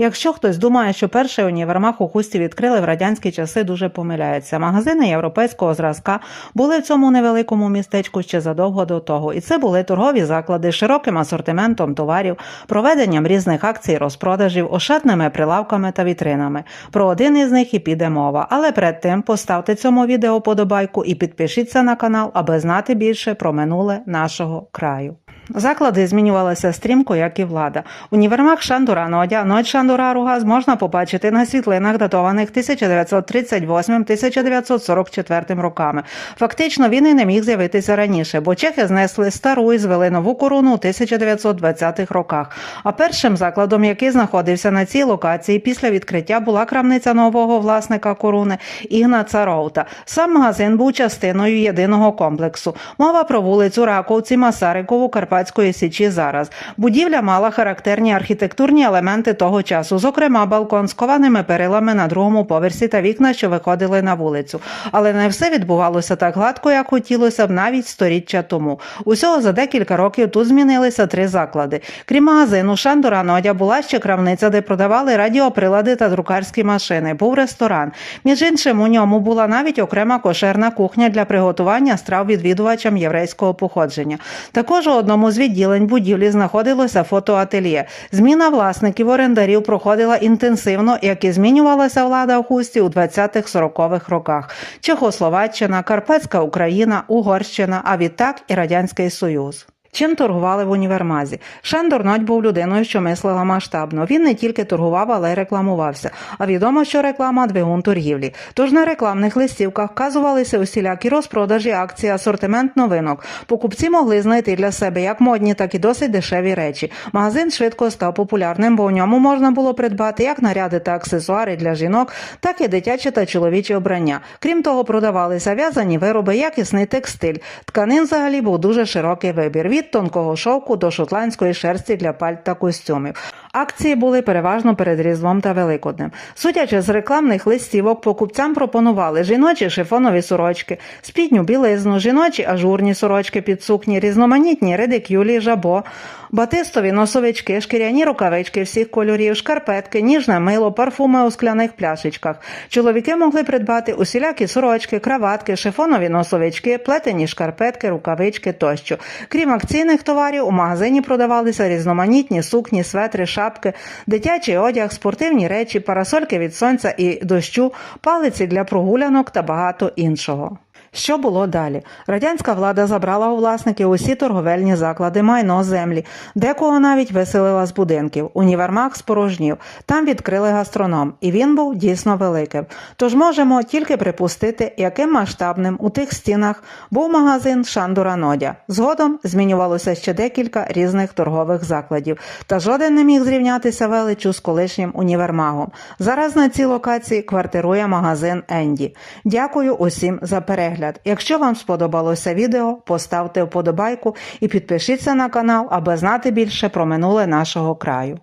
Якщо хтось думає, що перший універмаг у Хусті відкрили в радянські часи, дуже помиляється. Магазини європейського зразка були в цьому невеликому містечку ще задовго до того, і це були торгові заклади з широким асортиментом товарів, проведенням різних акцій розпродажів, ошатними прилавками та вітринами. Про один із них і піде мова. Але перед тим поставте цьому відео подобайку і підпишіться на канал, аби знати більше про минуле нашого краю. Заклади змінювалися стрімко, як і влада. Універмаг Шандура Нодя, Нодь Шандура Ругаз можна побачити на світлинах, датованих 1938-1944 роками. Фактично він і не міг з'явитися раніше, бо чехи знесли стару і звели нову корону у 1920-х роках. А першим закладом, який знаходився на цій локації після відкриття, була крамниця нового власника коруни Ігна Цароута. Сам магазин був частиною єдиного комплексу. Мова про вулицю Раковці, Масарикову, Карпатської січі зараз. Будівля мала характерні архітектурні елементи того часу, зокрема балкон з кованими перилами на другому поверсі та вікна, що виходили на вулицю. Але не все відбувалося так гладко, як хотілося б навіть сторіччя тому. Усього за декілька років тут змінилися три заклади. Крім магазину Шандора Нодя була ще крамниця, де продавали радіоприлади та друкарські машини. Був ресторан. Між іншим, у ньому була навіть окрема кошерна кухня для приготування страв відвідувачам єврейського походження. Також у одному з відділень будівлі знаходилося фотоательє. Зміна власників орендарів проходила інтенсивно, як і змінювалася влада в хусті у 20-40-х роках. Чехословаччина, Карпатська Україна, Угорщина, а відтак і Радянський Союз. Чим торгували в універмазі? Шандор Нодь був людиною, що мислила масштабно. Він не тільки торгував, але й рекламувався. А відомо, що реклама двигун торгівлі. Тож на рекламних листівках вказувалися усілякі розпродажі, акції, асортимент новинок. Покупці могли знайти для себе як модні, так і досить дешеві речі. Магазин швидко став популярним, бо в ньому можна було придбати як наряди та аксесуари для жінок, так і дитяче та чоловіче обрання. Крім того, продавалися в'язані вироби, якісний текстиль. Тканин взагалі був дуже широкий вибір від тонкого шовку до шотландської шерсті для пальт та костюмів. Акції були переважно перед Різдвом та Великоднем. Судячи з рекламних листівок, покупцям пропонували жіночі шифонові сорочки, спідню білизну, жіночі ажурні сорочки під сукні, різноманітні редикюлі, жабо, батистові носовички, шкіряні рукавички всіх кольорів, шкарпетки, ніжне мило, парфуми у скляних пляшечках. Чоловіки могли придбати усілякі сорочки, краватки, шифонові носовички, плетені шкарпетки, рукавички тощо. Крім акційних товарів, у магазині продавалися різноманітні сукні, светри, шапки, дитячий одяг, спортивні речі, парасольки від сонця і дощу, палиці для прогулянок та багато іншого. Що було далі? Радянська влада забрала у власників усі торговельні заклади, майно, землі, декого навіть виселила з будинків. Універмаг спорожнів. Там відкрили гастроном, і він був дійсно великим. Тож можемо тільки припустити, яким масштабним у тих стінах був магазин Шандура Нодя. Згодом змінювалося ще декілька різних торгових закладів, та жоден не міг зрівнятися величу з колишнім універмагом. Зараз на цій локації квартирує магазин Енді. Дякую усім за перегляд. Якщо вам сподобалося відео, поставте вподобайку і підпишіться на канал, аби знати більше про минуле нашого краю.